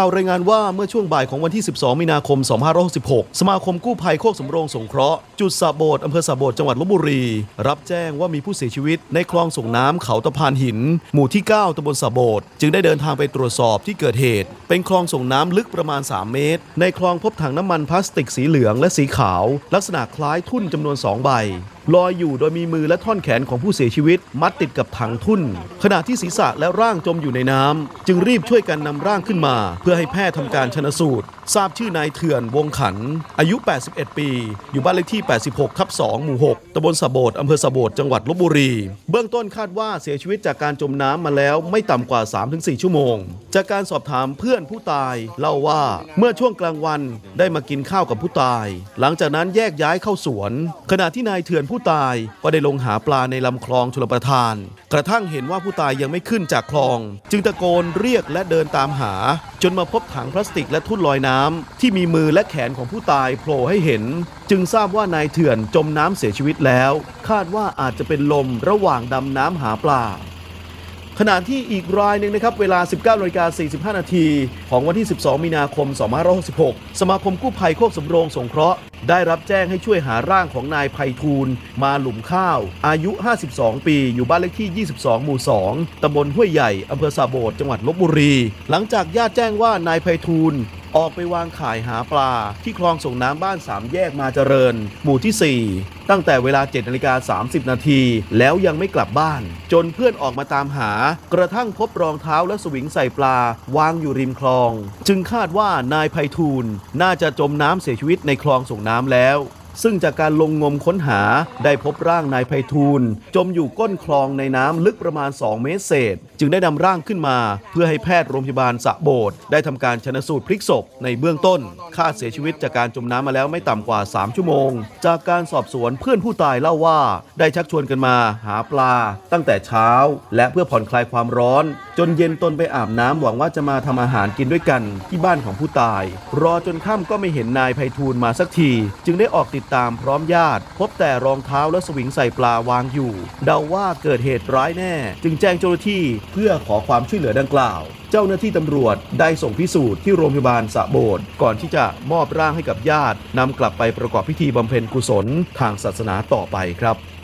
ข่าวรายงานว่าเมื่อช่วงบ่ายของวันที่ 12 มีนาคม 2566 สมาคมกู้ภัยโคกสำโรงสงเคราะห์ จุดสะโบดอำเภอสะโบดจังหวัดลบบุรี รับแจ้งว่ามีผู้เสียชีวิตในคลองส่งน้ำเขาตะพานหิน หมู่ที่ 9ตำบลสะโบดจึงได้เดินทางไปตรวจสอบที่เกิดเหตุ เป็นคลองส่งน้ำลึกประมาณ 3 เมตร ในคลองพบถังน้ำมันพลาสติกสีเหลืองและสีขาว ลักษณะคล้ายทุ่นจำนวน 2 ใบ ลอยอยู่โดยมีมือและท่อนแขนของผู้เสียชีวิต มัดติดกับถังทุ่น ขณะที่ศีรษะและร่างจมอยู่ในน้ำจึงรีบช่วยกันนำร่างขึ้นมา เพื่อให้แพทย์ทำการชนสูตร ทราบชื่อนายเถื่อนวงขัน อายุ 81 ปี อยู่บ้านเลขที่ 86 ทับ 2 หมู่ 6ตำบลสะโบดอำเภอสะโบดจังหวัดลบบุรี เบื้องต้นคาดว่าเสียชีวิตจากการจมน้ำมาแล้วไม่ต่ำกว่า 3-4 ชั่วโมง จากการสอบถามเพื่อนผู้ตายเล่าว่าเมื่อช่วงกลางวันได้มากินข้าวกับผู้ตาย หลังจากนั้นแยกย้ายเข้าสวน ขณะที่นายเถื่อนผู้ตายก็ได้ลงหาปลาในลำคลองชลประทาน กระทั่งเห็นว่าผู้ตายยังไม่ขึ้นจากคลอง จึงตะโกนเรียกและเดินตามหา จนมาพบถังพลาสติกและทุ่นลอยน้ำที่มีมือและแขนของผู้ตายโผล่ให้เห็น จึงทราบว่านายเถื่อนจมน้ำเสียชีวิตแล้ว คาดว่าอาจจะเป็นลมระหว่างดำน้ำหาปลา ขณะที่อีกรายหนึ่งนะครับ เวลา 19นาฬิกา45 นาที ของวันที่ 12 มีนาคม 2566 สมาคมกู้ภัยโคกสำโรงสงเคราะห์ ได้รับแจ้งให้ช่วยหาร่างของนายไพฑูรย์มาหลุมข้าว อายุ 52 ปี อยู่บ้านเลขที่ 22 หมู่ 2 ตำบลห้วยใหญ่ อำเภอสาโบดจังหวัดลบบุรี หลังจากญาติแจ้งว่านายไพฑูรย์ ออกไปวางขายหาปลา ที่คลองส่งน้ำบ้านสามแยกมาเจริญ หมู่ที่ 4 ตั้งแต่เวลา7นาฬิกา30 นาที แล้วยังไม่กลับบ้าน จนเพื่อนออกมาตามหา กระทั่งพบรองเท้าและสวิงใส่ปลา วางอยู่ริมคลอง จึงคาดว่านายไพฑูรย์น่าจะจมน้ำเสียชีวิตในคลองส่งน้ำแล้ว ซึ่งจากการลงงมค้นหาได้พบร่างนายไพฑูรย์จมอยู่ก้นคลองในน้ำลึกประมาณ 2 เมตรเศษ จึงได้นำร่างขึ้นมา เพื่อให้แพทย์โรงพยาบาลสะโบดได้ทำการชนสูตรพลิกศพในเบื้องต้นคาดเสียชีวิตจากการจมน้ำมาแล้วไม่ต่ำกว่า 3 ชั่วโมง จากการสอบสวนเพื่อนผู้ตายเล่าว่า ได้ชักชวนกันมาหาปลา ตั้งแต่เช้า และเพื่อผ่อนคลายความร้อน จนเย็นตนไปอาบน้ำหวังว่าจะมาทำอาหารกินด้วยกันที่บ้านของผู้ตาย รอจนค่ำก็ไม่เห็นนายไพฑูรย์มาสักที จึงได้ออกติดตามพร้อมญาติ พบแต่รองเท้าและสวิงใส่ปลาวางอยู่ เดาว่าเกิดเหตุร้ายแน่ จึงแจ้งเจ้าหน้าที่เพื่อขอความช่วยเหลือดังกล่าว เจ้าหน้าที่ตำรวจได้ส่งพิสูจน์ที่โรงพยาบาลสะโบดก่อนที่จะมอบร่างให้กับญาตินำกลับไปประกอบพิธีบำเพ็ญกุศลทางศาสนาต่อไปครับ